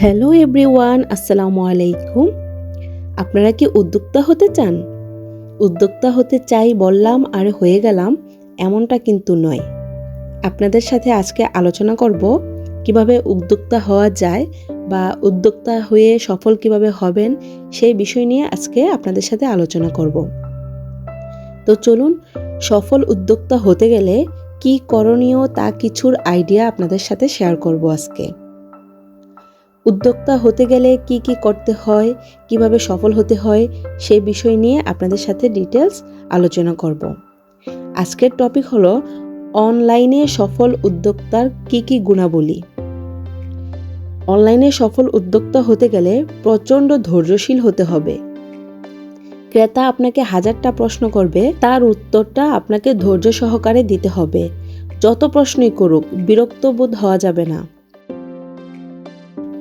Hello everyone, আসসালামু আলাইকুম। আপনারা কি উদ্যোক্তা হতে চান? উদ্যোক্তা হতে চাই বললাম, আর হয়ে গেলাম এমনটা কিন্তু নয়। আপনাদের সাথে আজকে আলোচনা করব, কীভাবে উদ্যোক্তা হওয়া যায় বা উদ্যোক্তা হয়ে সফল কীভাবে হবেন সেই বিষয় নিয়ে আজকে আপনাদের সাথে আলোচনা করব। তো চলুন, সফল উদ্যোক্তা হতে গেলে কি করণীয় তা কিছুর আইডিয়া আপনাদের সাথে শেয়ার করব আজকে। উদ্যোক্তা হতে গেলে কি কি করতে হয়, কীভাবে সফল হতে হয় সেই বিষয় নিয়ে আপনাদের সাথে ডিটেলস আলোচনা করব। আজকের টপিক হলো অনলাইনে সফল উদ্যোক্তার কি কি গুণাবলী। অনলাইনে সফল উদ্যোক্তা হতে গেলে প্রচণ্ড ধৈর্যশীল হতে হবে। ক্রেতা আপনাকে হাজারটা প্রশ্ন করবে, তার উত্তরটা আপনাকে ধৈর্য সহকারে দিতে হবে। যত প্রশ্নই করুক, বিরক্ত বোধ হওয়া যাবে না।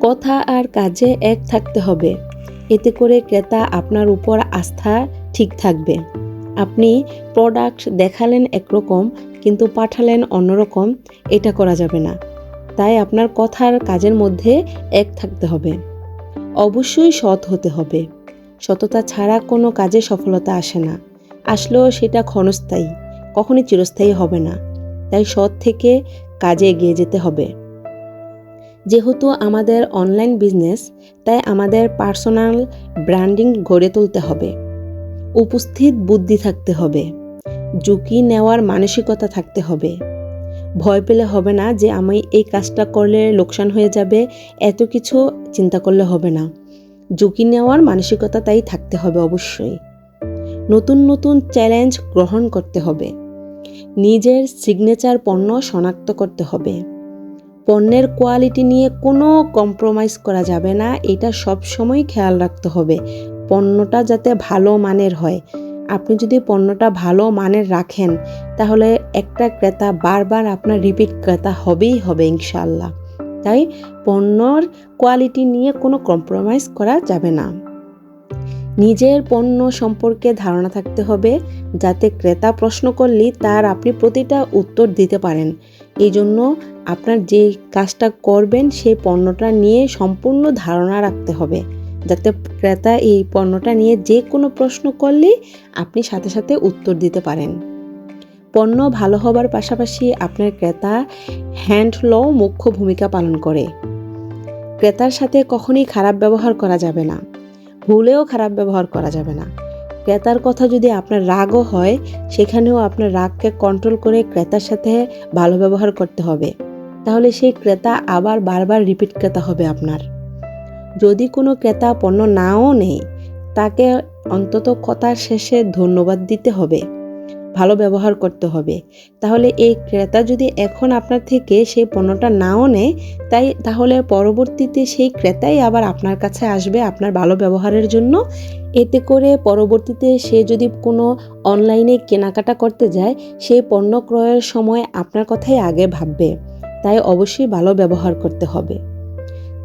কথা আর কাজে এক থাকতে হবে। এতে করে ক্রেতা আপনার উপর আস্থা ঠিক থাকবে। আপনি প্রোডাক্ট দেখালেন একরকম, কিন্তু পাঠালেন অন্যরকম, এটা করা যাবে না। তাই আপনার কথার কাজের মধ্যে এক থাকতে হবে। অবশ্যই সৎ হতে হবে। সততা ছাড়া কোনো কাজে সফলতা আসে না। আসলেও সেটা ক্ষণস্থায়ী, কখনই চিরস্থায়ী হবে না। তাই সৎ থেকে কাজে এগিয়ে যেতে হবে। যেহেতু আমাদের অনলাইন বিজনেস তাই আমাদের পার্সোনাল ব্র্যান্ডিং গড়ে তুলতে হবে। উপস্থিত বুদ্ধি থাকতে হবে। ঝুঁকি নেওয়ার মানসিকতা থাকতে হবে। ভয় পেলে হবে না যে আমি এই কাজটা করলে লোকসান হয়ে যাবে, এত কিছু চিন্তা করলে হবে না। ঝুঁকি নেওয়ার মানসিকতা তাই থাকতে হবে অবশ্যই। নতুন নতুন চ্যালেঞ্জ গ্রহণ করতে হবে। নিজের সিগনেচার পণ্য শনাক্ত করতে হবে। পণ্যের কোয়ালিটি নিয়ে কোনো কম্প্রোমাইজ করা যাবে না, এটা সব সময় খেয়াল রাখতে হবে। পণ্যটা যাতে ভালো মানের হয়। আপনি যদি পণ্যটা ভালো মানের রাখেন, তাহলে একটা ক্রেতা বারবার আপনার রিপিট ক্রেতা হবেই হবে ইনশাল্লাহ তাই পণ্যর কোয়ালিটি নিয়ে কোনো কম্প্রোমাইজ করা যাবে না। নিজের পণ্য সম্পর্কে ধারণা থাকতে হবে, যাতে ক্রেতা প্রশ্ন করলে তার আপনি প্রতিটা উত্তর দিতে পারেন। এই জন্য আপনার যে কাজটা করবেন সেই পণ্যটা নিয়ে সম্পূর্ণ ধারণা রাখতে হবে। যাতে ক্রেতা এই পণ্যটা নিয়ে যে কোনো প্রশ্ন করলে আপনি সাথে সাথে উত্তর দিতে পারেন। পণ্য ভালো হবার পাশাপাশি আপনার ক্রেতা হ্যান্ড ল মুখ্য ভূমিকা পালন করে। ক্রেতার সাথে কখনই খারাপ ব্যবহার করা যাবে না। ভুলেও খারাপ ব্যবহার করা যাবে না। ক্রেতার কথা যদি আপনার রাগও হয়, সেখানেও আপনার রাগকে কন্ট্রোল করে ক্রেতার সাথে ভালো ব্যবহার করতে হবে। তাহলে সেই ক্রেতা আবার বারবার রিপিট ক্রেতা হবে আপনার। যদি কোনো ক্রেতা পণ্য নাও নেই তাকে অন্তত কথার শেষে ধন্যবাদ দিতে হবে। ভালো ব্যবহার করতে হবে। তাহলে এই ক্রেতা যদি এখন আপনার থেকে সেই পণ্যটা নাও নেয়, তাই তাহলে পরবর্তীতে সেই ক্রেতাই আবার আপনার কাছে আসবে আপনার ভালো ব্যবহারের জন্য। এতে করে পরবর্তীতে সে যদি কোনো অনলাইনে কেনাকাটা করতে যায়, সেই পণ্য ক্রয়ের সময় আপনার কথাই আগে ভাববে। তাই অবশ্যই ভালো ব্যবহার করতে হবে।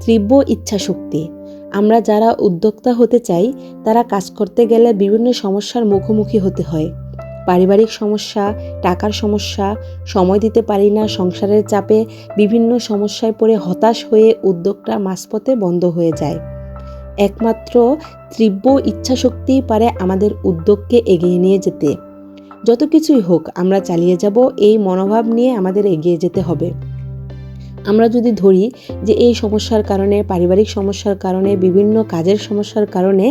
তীব্র ইচ্ছা শক্তি আমরা যারা উদ্যোক্তা হতে চাই, তারা কাজ করতে গেলে বিভিন্ন সমস্যার মুখোমুখি হতে হয়। পারিবারিক সমস্যা, টাকার সমস্যা, সময় দিতে পারি না, সংসারের চাপে বিভিন্ন সমস্যায় পড়ে হতাশ হয়ে উদ্যোগটা মাঝপথে বন্ধ হয়ে যায়। একমাত্র তীব্র ইচ্ছাশক্তিই পারে আমাদের উদ্যোগকে এগিয়ে নিয়ে যেতে। যত কিছুই হোক, আমরা চালিয়ে যাব, এই মনোভাব নিয়ে আমাদের এগিয়ে যেতে হবে। আমরা যদি ধরি যে এই সমস্যার কারণে, পারিবারিক সমস্যার কারণে, বিভিন্ন কাজের সমস্যার কারণে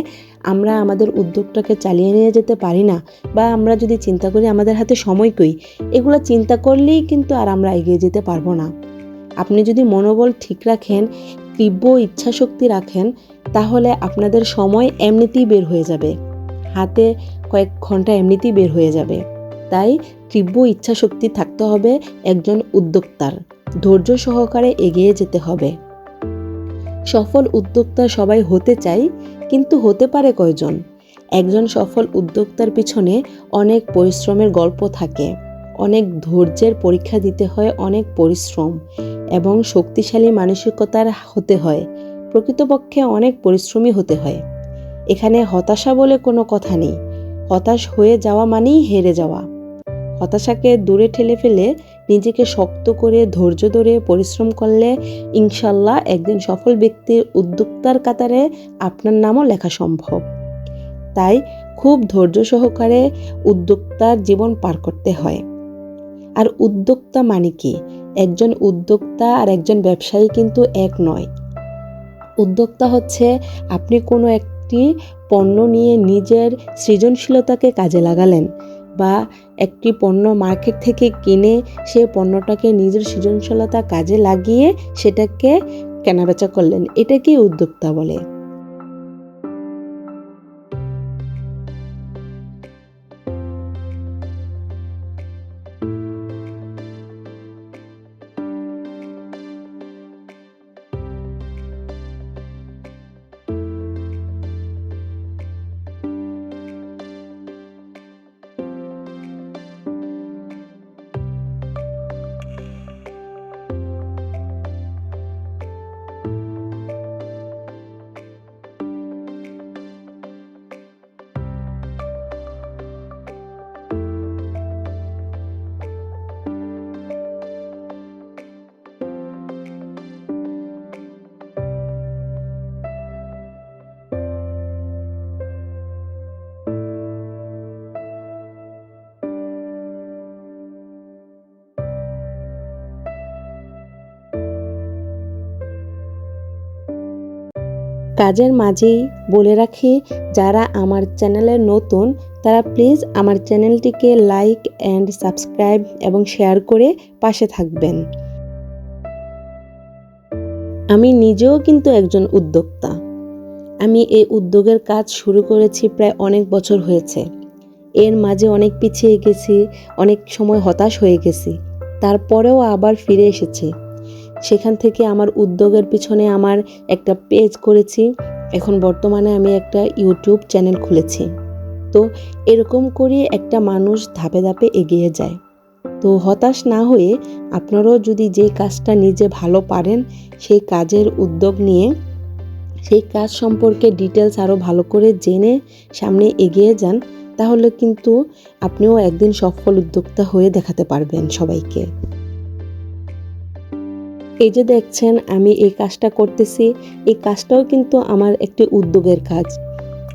আমরা আমাদের উদ্যোগটাকে চালিয়ে নিয়ে যেতে পারি না, বা আমরা যদি চিন্তা করি আমাদের হাতে সময় কই, এগুলো চিন্তা করলেই কিন্তু আর আমরা এগিয়ে যেতে পারব না। আপনি যদি মনোবল ঠিক রাখেন, তীব্র ইচ্ছাশক্তি রাখেন, তাহলে আপনাদের সময় এমনিতেই বের হয়ে যাবে। হাতে কয়েক ঘণ্টা এমনিতেই বের হয়ে যাবে। তাই তীব্র ইচ্ছাশক্তি থাকতে হবে একজন উদ্যোক্তার। ধৈর্য সহকারে এগিয়ে যেতে হবে। সফল উদ্যোক্তা সবাই হতে চাই, কিন্তু হতে পারে কয়জন? একজন সফল উদ্যোক্তার পিছনে অনেক পরিশ্রমের গল্প থাকে, অনেক ধৈর্যের পরীক্ষা দিতে হয় অনেক পরিশ্রম এবং শক্তিশালী মানসিকতার হতে হয়, প্রকৃতপক্ষে অনেক পরিশ্রমী হতে হয়। এখানে হতাশা বলে কোনো কথা নেই, হতাশ হয়ে যাওয়া মানেই হেরে যাওয়া। হতাশাকে দূরে ঠেলে ফেলে নিজেকে শক্ত করে, ধৈর্য ধরে পরিশ্রম করলে ইনশাল্লাহ একদিন সফল ব্যক্তির উদ্যোক্তার কাতারে আপনার নামও লেখা সম্ভব। তাই খুব ধৈর্য সহকারে উদ্যোক্তার জীবন পার করতে হয়। আর উদ্যোক্তা মানে কি? একজন উদ্যোক্তা আর একজন ব্যবসায়ী কিন্তু এক নয়। উদ্যোক্তা হচ্ছে আপনি কোনো একটি পণ্য নিয়ে নিজের সৃজনশীলতাকে কাজে লাগালেন। বা একটি পণ্য মার্কেট থেকে কিনে সে পণ্যটাকে নিজের সৃজনশীলতা কাজে লাগিয়ে সেটাকে কেনাবেচা করলেন। এটাকেই উদ্যোক্তা বলে? কাজের মাঝেই বলে রাখি, যারা আমার চ্যানেলে নতুন, তারা প্লিজ আমার চ্যানেলটিকে লাইক অ্যান্ড সাবস্ক্রাইব এবং শেয়ার করে পাশে থাকবেন। আমি নিজেও কিন্তু একজন উদ্যোক্তা। আমি এই উদ্যোগের কাজ শুরু করেছি প্রায় অনেক বছর হয়েছে। এর মাঝে অনেক পিছিয়ে গেছি, অনেক সময় হতাশ হয়ে গেছি। তারপরেও আবার ফিরে এসেছি। সেখান থেকে আমার উদ্যোগের পিছনে আমার একটা পেজ করেছি। এখন বর্তমানে আমি একটা ইউটিউব চ্যানেল খুলেছি। তো এরকম করে একটা মানুষ ধাপে ধাপে এগিয়ে যায়। তো হতাশ না হয়ে আপনারাও যদি যে কাজটা নিজে ভালো পারেন, সেই কাজের উদ্যোগ নিয়ে, সেই কাজ সম্পর্কে ডিটেলস আরও ভালো করে জেনে সামনে এগিয়ে যান, তাহলে কিন্তু আপনিও একদিন সফল উদ্যোক্তা হয়ে দেখাতে পারবেন সবাইকে। এই যে দেখছেন, আমি এই কাজটা করতেছি। এই কাজটাও কিন্তু আমার একটি উদ্যোগের কাজ।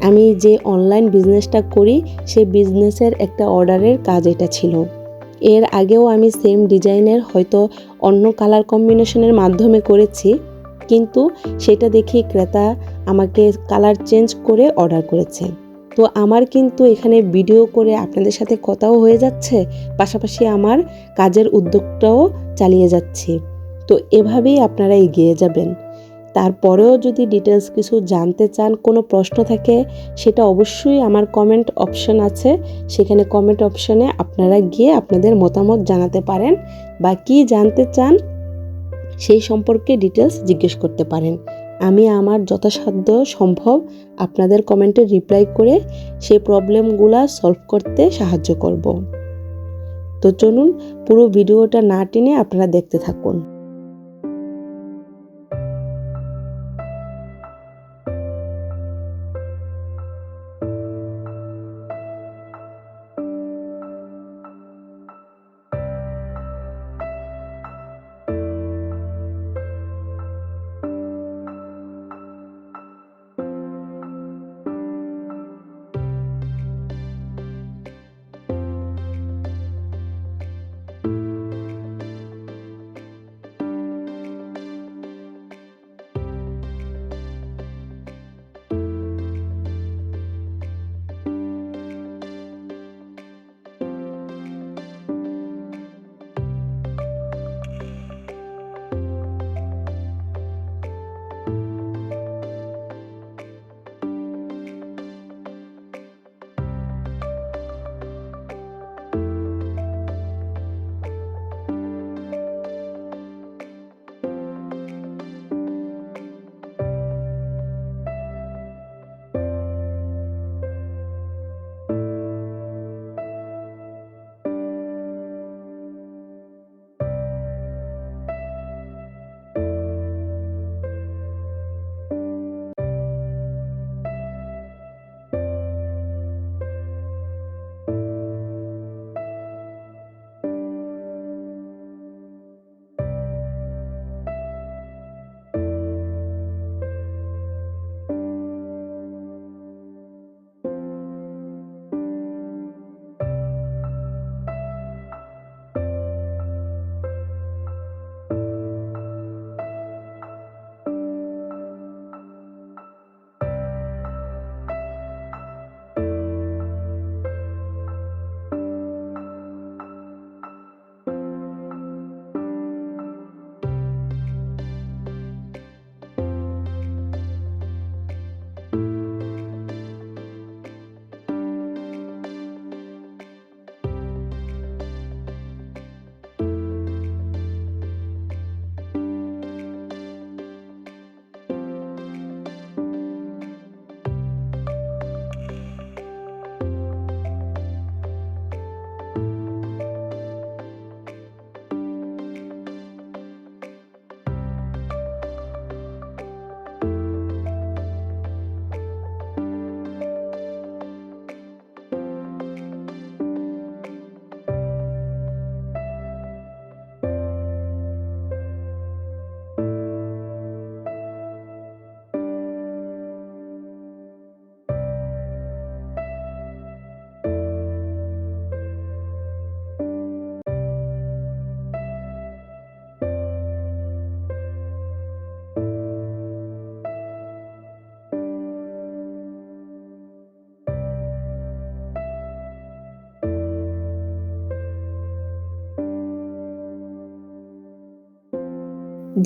আমি যে অনলাইন বিজনেসটা করি সেই বিজনেসের একটা অর্ডারের কাজ এটা ছিল। এর আগেও আমি সেম ডিজাইনের হয়তো অন্য কালার কম্বিনেশনের মাধ্যমে করেছি, কিন্তু সেটা দেখি ক্রেতা আমাকে কালার চেঞ্জ করে অর্ডার করেছে। তো আমার কিন্তু এখানে ভিডিও করে আপনাদের সাথে কথাও হয়ে যাচ্ছে, পাশাপাশি আমার কাজের উদ্যোগটাও চালিয়ে যাচ্ছি। তো এভাবেই আপনারা এগিয়ে যাবেন। তারপরেও যদি ডিটেলস কিছু জানতে চান, কোনো প্রশ্ন থাকে, সেটা অবশ্যই আমার কমেন্ট অপশন আছে। সেখানে কমেন্ট অপশনে আপনারা গিয়ে আপনাদের মতামত জানাতে পারেন বা কি জানতে চান, সেই সম্পর্কে ডিটেলস জিজ্ঞেস করতে পারেন। আমি আমার যথাসাধ্য সম্ভব আপনাদের কমেন্টে রিপ্লাই করে সেই প্রবলেমগুলো সলভ করতে সাহায্য করব। তো চলুন, পুরো ভিডিওটা না টেনে আপনারা দেখতে থাকুন।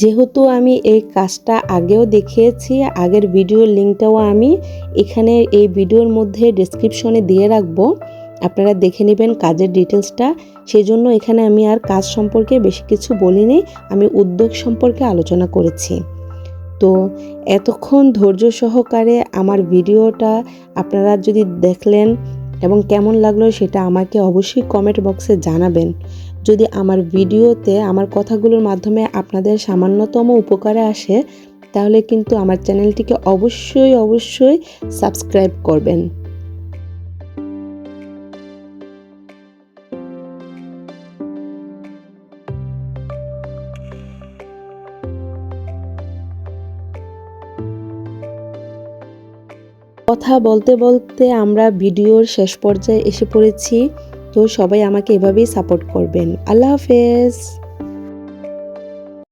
যেহেতু আমি এই কাজটা আগেও দেখিয়েছি, আগের ভিডিওর লিঙ্কটাও আমি এখানে এই ভিডিওর মধ্যে ডিসক্রিপশনে দিয়ে রাখব। আপনারা দেখে নেবেন কাজের ডিটেলসটা সেই জন্য এখানে আমি আর কাজ সম্পর্কে বেশি কিছু বলিনি, আমি উদ্যোগ সম্পর্কে আলোচনা করেছি। তো এতক্ষণ ধৈর্য সহকারে আমার ভিডিওটা আপনারা যদি দেখলেন এবং কেমন লাগল সেটা আমাকে অবশ্যই কমেন্ট বক্সে জানাবেন। যদি আমার ভিডিওতে আমার কথাগুলোর মাধ্যমে আপনাদের সামান্যতম উপকারে আসে, তাহলে কিন্তু আমার চ্যানেলটিকে অবশ্যই অবশ্যই সাবস্ক্রাইব করবেন। কথা বলতে বলতে আমরা ভিডিওর শেষ পর্যায়ে এসে পড়েছি। তো সবাই আমাকে এভাবেই সাপোর্ট করবেন। আল্লাহ হাফেজ।